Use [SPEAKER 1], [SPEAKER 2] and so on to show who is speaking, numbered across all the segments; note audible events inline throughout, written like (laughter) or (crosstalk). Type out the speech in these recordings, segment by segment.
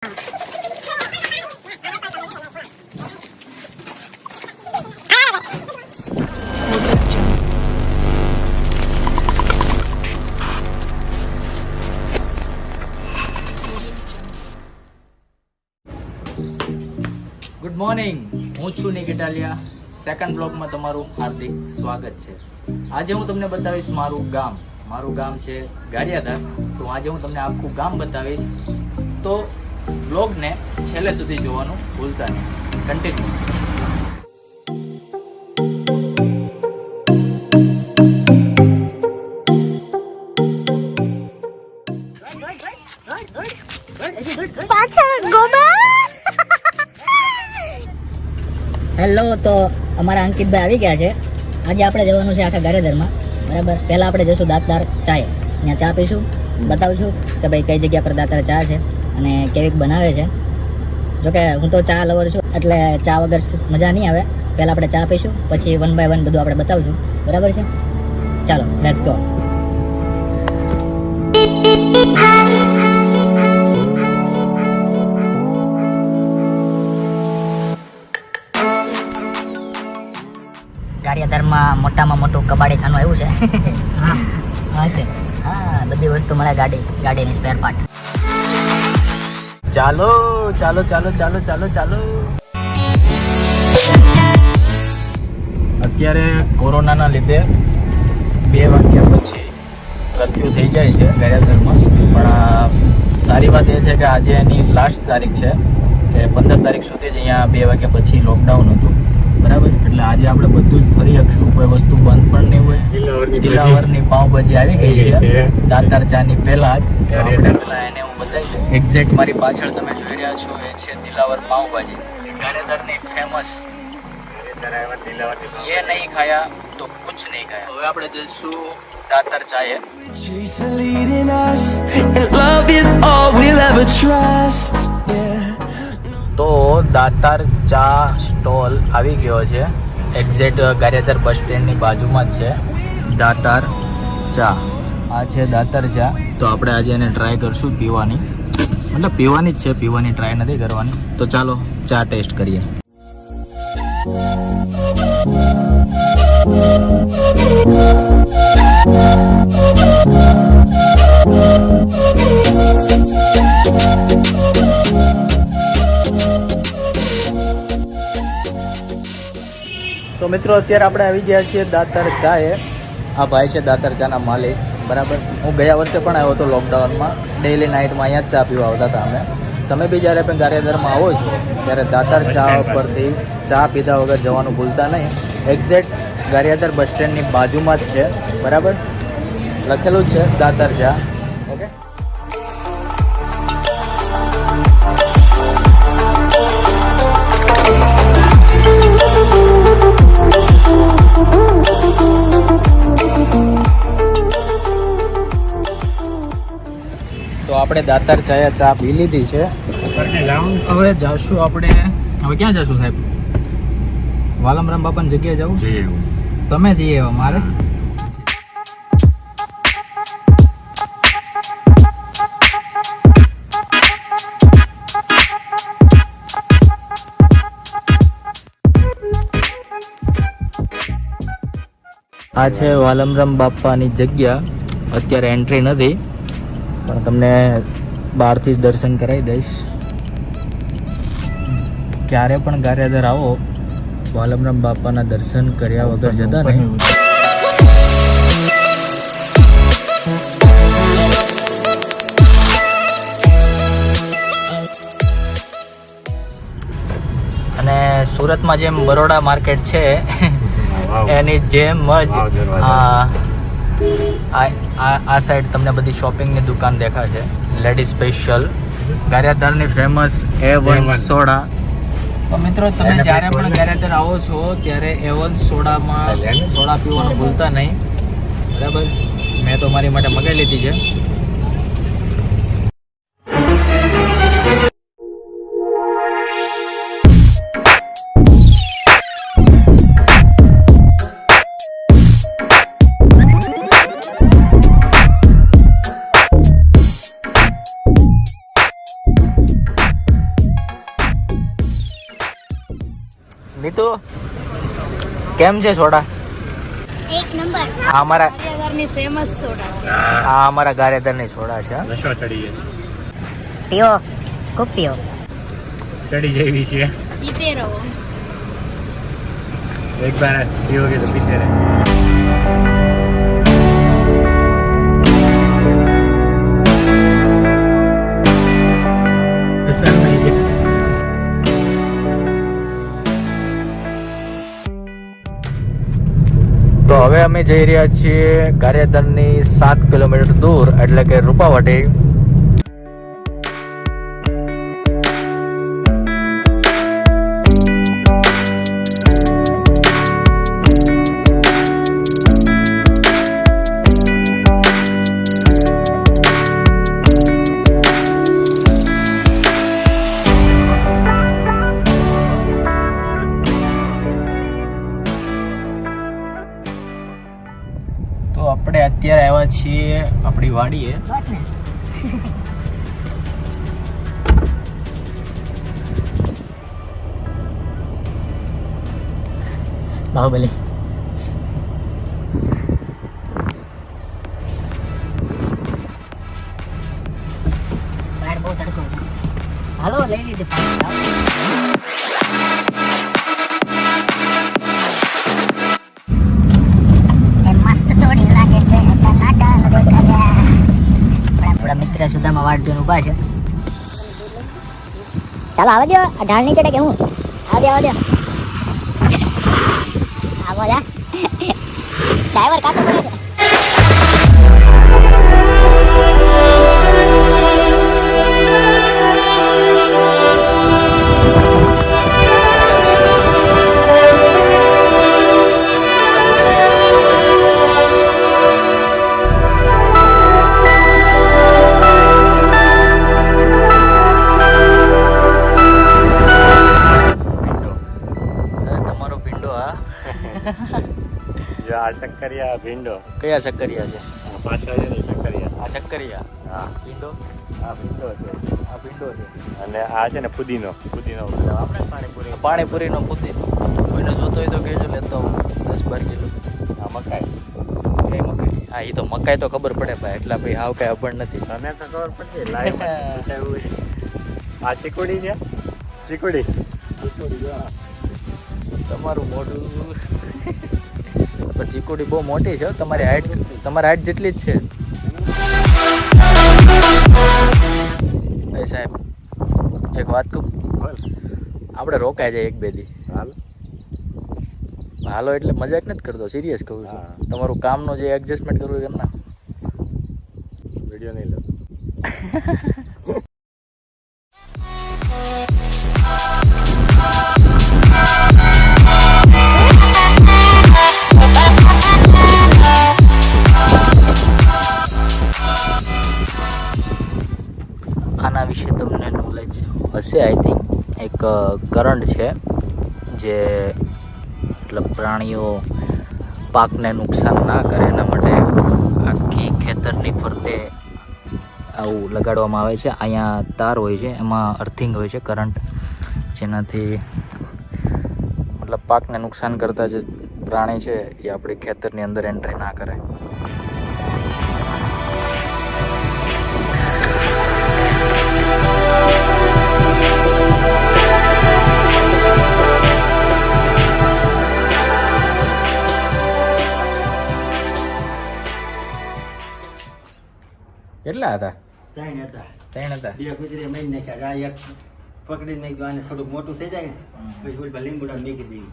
[SPEAKER 1] Good morning હું છું નિકિટાલિયા. Second બ્લોગમાં તમારું હાર્દિક સ્વાગત છે. આજે હું તમને બતાવીશ મારું ગામ. મારું ગામ છે ગારિયાધાર. તો આજે હું તમને આખું ગામ બતાવીશ. તો બ્લોગને છેલ્લે સુધી જોવાનું ભૂલતા નહીં. કન્ટિન્યુ
[SPEAKER 2] હેલો તો અમારા અંકિતભાઈ આવી ગયા છે. આજે આપણે જવાનું છે આખા ગારેધરમાં. બરાબર? પહેલાં આપણે જઈશું દાંતદાર ચાય. ત્યાં ચા પીશું. બતાવશું કે ભાઈ કઈ જગ્યા પર દાંતદાર ચા છે. અને કેવીક બનાવે છે. જોકે હું તો ચા લવર છું એટલે ચા વગર મજા નહીં આવે. પહેલાં આપણે ચા પીશું પછી વન બાય વન બધું આપણે બતાવશું. બરાબર છે? ચાલો લેટ્સ ગો ગારિયાધારમાં મોટામાં મોટું કબાડી ખાનું આવ્યું છે. હા. હા છે. હા બધી વસ્તુ મળે ગાડી ગાડીની સ્પેર પાર્ટ
[SPEAKER 1] ચાલો ચાલો ચાલો ચાલો ચાલો ચાલો. અત્યારે કોરોનાના લીધે બે વાગ્યા પછી કરફ્યુ થઈ જાય છે ગારિયાધારમાં પણ સારી વાત એ છે કે આજે એની લાસ્ટ તારીખ છે કે પંદર તારીખ સુધી જ અહીંયા બે વાગ્યા પછી લોકડાઉન હતું. બરાબર? એટલે આજે આપણે બધું જ ફરી શકશું. કોઈ વસ્તુ બંધ પણ નહીં હોય.
[SPEAKER 3] દિલાવરની
[SPEAKER 1] પાઉંભાજી આવી ગઈ છે. દાતાર ચાની પહેલા જ. આપણે પહેલા એને એક્ઝેક્ટ મારી પાછળ તમે જોઈ રહ્યા છો એ છે દિલાવર પાઉંભાજી ગારેધરની ફેમસ ये नहीं खाया तो कुछ नहीं खाया હવે આપણે જઈશું દાતર ચાએ
[SPEAKER 4] Chase are leading us, and love is all we'll ever trust. Yeah.
[SPEAKER 1] તો દાતાર ચા સ્ટોલ આવી ગયો છે એક્ઝેક્ટ ગારિયાધાર બસ સ્ટેન્ડની બાજુમાં જ છે દાતાર ચા આ છે દાતર ચા. તો આપણે આજે એને ટ્રાય કરશું પીવાની. મતલબ પીવાની જ છે, પીવાની ટ્રાય નથી કરવાની. તો ચાલો ચા ટેસ્ટ કરીએ. તો મિત્રો, અત્યારે આપણે આવી ગયા છીએ દાતર ચાએ. આ ભાઈ છે દાતર ચાના માલિક. બરાબર. હું ગયા વર્ષે પણ આવ્યો હતો લોકડાઉનમાં ડેઈલી નાઇટમાં અહીંયા જ ચા પીવા આવતા હતા અમે. તમે બી જ્યારે પણ ગારિયાધારમાં આવો છો ત્યારે દાતર ચા પરથી ચા પીધા વગર જવાનું ભૂલતા નહીં. એક્ઝેક્ટ ગારિયાદર બસ સ્ટેન્ડની બાજુમાં જ છે. બરાબર? લખેલું છે દાતર ચા. આપણે દાતાર ચાયા ચા પી લીધી છે. હવે જાશું આપણે હવે ક્યાં જશું સાહેબ? વાલમરામ બાપાની જગ્યાએ જવું? તમે જઈએ હવે મારે? આ છે વાલમરામ બાપાની જગ્યા. અત્યારે એન્ટ્રી નથી. પણ તમને બહારથી જ દર્શન કરાવી દઈશ. ક્યારે પણ ગારિયાધાર આવો વાલમરામ બાપાના દર્શન કર્યા વગર જતા નહીં. અને સુરતમાં જેમ બરોડા માર્કેટ છે (laughs) એની જેમ જ આ આ આ સાઈડ તમને બધી શોપિંગની દુકાન દેખાશે. લેડીઝ સ્પેશિયલ ગારિયાધારની ફેમસ એ વન સોડા. તો મિત્રો તમે જ્યારે
[SPEAKER 3] પણ
[SPEAKER 1] પણ ગારિયાધાર આવો છો ત્યારે એ વન સોડામાં સોડા પીવાનું ભૂલતા નહીં. બરાબર? મેં તો મારી માટે મગાવી લીધી છે. મિતુ કેમ છે સોડા?
[SPEAKER 5] એક નંબર.
[SPEAKER 1] આ અમારા
[SPEAKER 5] ગારિયાધારની ફેમસ સોડા છે.
[SPEAKER 1] આ અમારા ગારેદરની સોડા છે
[SPEAKER 3] નશો ચડી ગયો.
[SPEAKER 2] પીઓ ખૂબ પીઓ.
[SPEAKER 3] ચડી જેવી છે.
[SPEAKER 5] પીતે રહો.
[SPEAKER 3] એક બાર પીઓગે તો પીતે રહે.
[SPEAKER 1] અમે જઈ રહ્યા છીએ ગારિયાદરની સાત કિલોમીટર દૂર એટલે કે રૂપાવટી. આપણી હે.
[SPEAKER 2] બસ ને બાહુબલી. મિત્ર સુદામા ઊભા છે. ચાલો, આવે દો આ ઢાળ નહીં ચડે કે હું. આવે દો આવા દો આવો જા. ડ્રાઈવર કાચો પડે છે
[SPEAKER 1] ભીંડો. કયા શક્કરિયા છે?
[SPEAKER 3] પાછળ છે શક્કરિયા.
[SPEAKER 1] આ શક્કરિયા?
[SPEAKER 3] હા.
[SPEAKER 1] ભીંડો?
[SPEAKER 3] આ ભીંડો છે.
[SPEAKER 1] આ ભીંડો છે.
[SPEAKER 3] અને આ છે ને પુદીનો પુદીનો આપણે પાણીપુરી
[SPEAKER 1] પાણીપુરીનો પુદી કોઈને જોતો હોય તો કહેજો લેતો આવું. દસ બાર કિલો.
[SPEAKER 3] આ મકાઈ.
[SPEAKER 1] એ મકાઈ. હા એ તો મકાઈ તો ખબર પડે ભાઈ. એટલા ભાઈ હાવ કઈ અભણ નથી.
[SPEAKER 3] તને તો ખબર પડશે લાઈવ. (laughs) આ ચીકુડી છે? ચીકુડી?
[SPEAKER 1] તમારું મોઢું. પણ ચીકુડી બહુ મોટી છે. તમારી હાઈટ તમારી હાઈટ જેટલી જ છે. એ સાહેબ એક વાત કહું? આપણે રોકાઈ જાય એક બે દી.
[SPEAKER 3] હાલ.
[SPEAKER 1] હાલો એટલે મજાક નથી કરતો સિરિયસ કહું છું. તમારું કામનું જે એડજસ્ટમેન્ટ કરવું એ કરી
[SPEAKER 3] વીડિયો નહીં લો (laughs)
[SPEAKER 1] હશે આઈ થિંક એક કરંટ છે, જે મતલબ પ્રાણીઓ પાકને નુકસાન ના કરે એના માટે આખી ખેતરની ફરતે આવું લગાડવામાં આવે છે. અહીંયા તાર હોય છે, એમાં અર્થિંગ હોય છે, કરંટ, જેનાથી મતલબ પાકને નુકસાન કરતા જે પ્રાણી છે, એ આપણી ખેતરની અંદર એન્ટ્રી ના કરે. કેટલા હતા?
[SPEAKER 6] ત્રણ હતા.
[SPEAKER 1] ત્રણ હતા?
[SPEAKER 6] બે કુતરી મરી નાખ્યા આ એક પકડીને મેં આને થોડુંક મોટું થઈ જાય ને પછી ઓલી લીંબુડા મેકી દઈ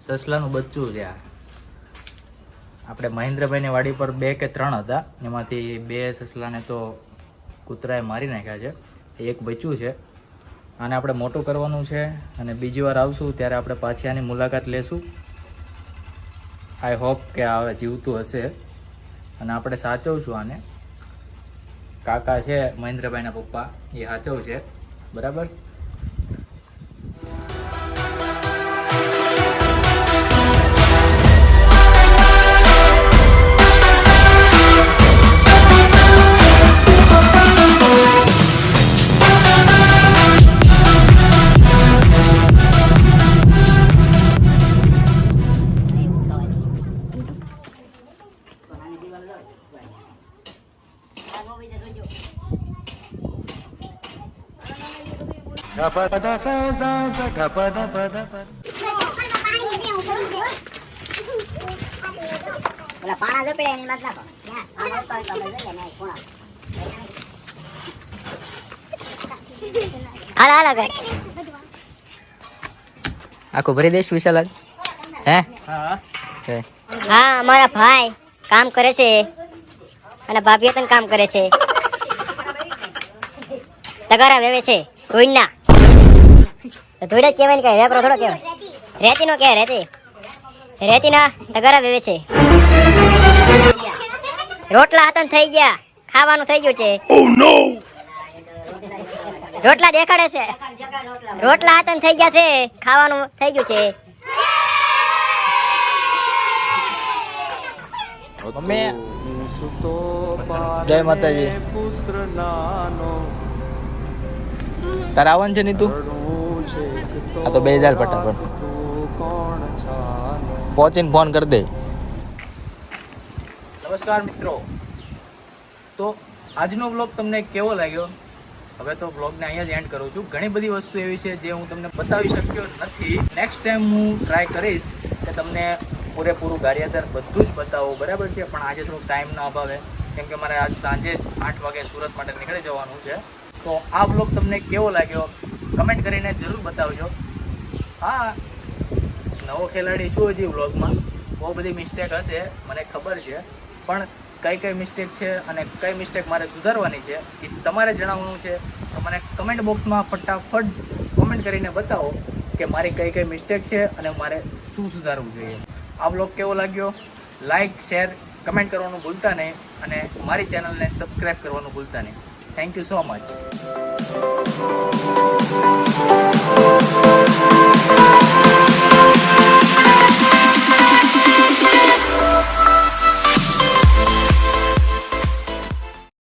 [SPEAKER 1] સસલાનું બચ્ચું છે આ. આપણે મહેન્દ્રભાઈની વાડી પર બે કે ત્રણ હતા. એમાંથી બે સસલાને તો કૂતરાએ મારી નાખ્યા છે. એક બચ્ચું છે. આને આપણે મોટું કરવાનું છે અને બીજી વાર આવશું ત્યારે આપણે પાછી આની મુલાકાત લેશું. આઈ હોપ કે આ જીવતું હશે. અને આપણે સાચવશું આને. કાકા છે મહેન્દ્રભાઈના પપ્પા એ સાચવ છે બરાબર?
[SPEAKER 2] કઈ
[SPEAKER 1] આખું ભરી દઈશ વિશાલ હે?
[SPEAKER 3] હા.
[SPEAKER 7] મારા ભાઈ કામ કરે છે. અને ભાભીએ પણ કામ કરે છે. તગારા વેવે છે. ધોઈના ધોઈડા કહેવાય ને કઈ? રેપરો થોડો કહેવાય. રેતી નો કહેવાય રેતી. રેતી ના તગારા વેવે છે. રોટલા હાથન થઈ ગયા. ખાવાનું થઈ ગયું છે. રોટલા દેખાડે છે. રોટલા હાથન થઈ ગયા છે. ખાવાનું થઈ ગયું છે.
[SPEAKER 1] મમ્મી જય માતાજી. તારે આવવાનું છે નીતુ? આ તો બે હજાર ફટાફટ પહોંચીને ફોન કરી દે. નમસ્કાર મિત્રો. તો આજનો બ્લોગ તમને કેવો લાગ્યો? હવે તો બ્લોગને અહીંયા જ એન્ડ કરું છું. ઘણી બધી વસ્તુ એવી છે જે હું તમને બતાવી શક્યો નથી. નેક્સ્ટ ટાઈમ હું ટ્રાય કરીશ કે તમને પૂરેપૂરું ગારિયાદાર બધું જ બતાવું. બરાબર છે? પણ આજે થોડું ટાઈમ ના અભાવે. કેમ કે મારે આજ સાંજે આઠ વાગે સુરત માટે નીકળી જવાનું છે. તો આ બ્લોગ તમને કેવો લાગ્યો? કમેન્ટ કરીને જરૂર બતાવજો. હા, નવો ખેલાડી છું હજી વ્લોગમાં. બહુ બધી મિસ્ટેક હશે, મને ખબર છે. પણ કઈ કઈ મિસ્ટેક છે અને કઈ મિસ્ટેક મારે સુધારવાની છે, એ તમારે જણાવવાનું છે. તો મને કમેન્ટ બોક્સમાં ફટાફટ કોમેન્ટ કરીને બતાવો કે મારી કઈ કઈ મિસ્ટેક છે અને મારે શું સુધારવું જોઈએ. આ બ્લોગ કેવો લાગ્યો? લાઇક શેર કમેન્ટ કરવાનું ભૂલતા નહીં અને મારી ચેનલને સબસ્ક્રાઈબ કરવાનું ભૂલતા નહીં. Thank you so much Thank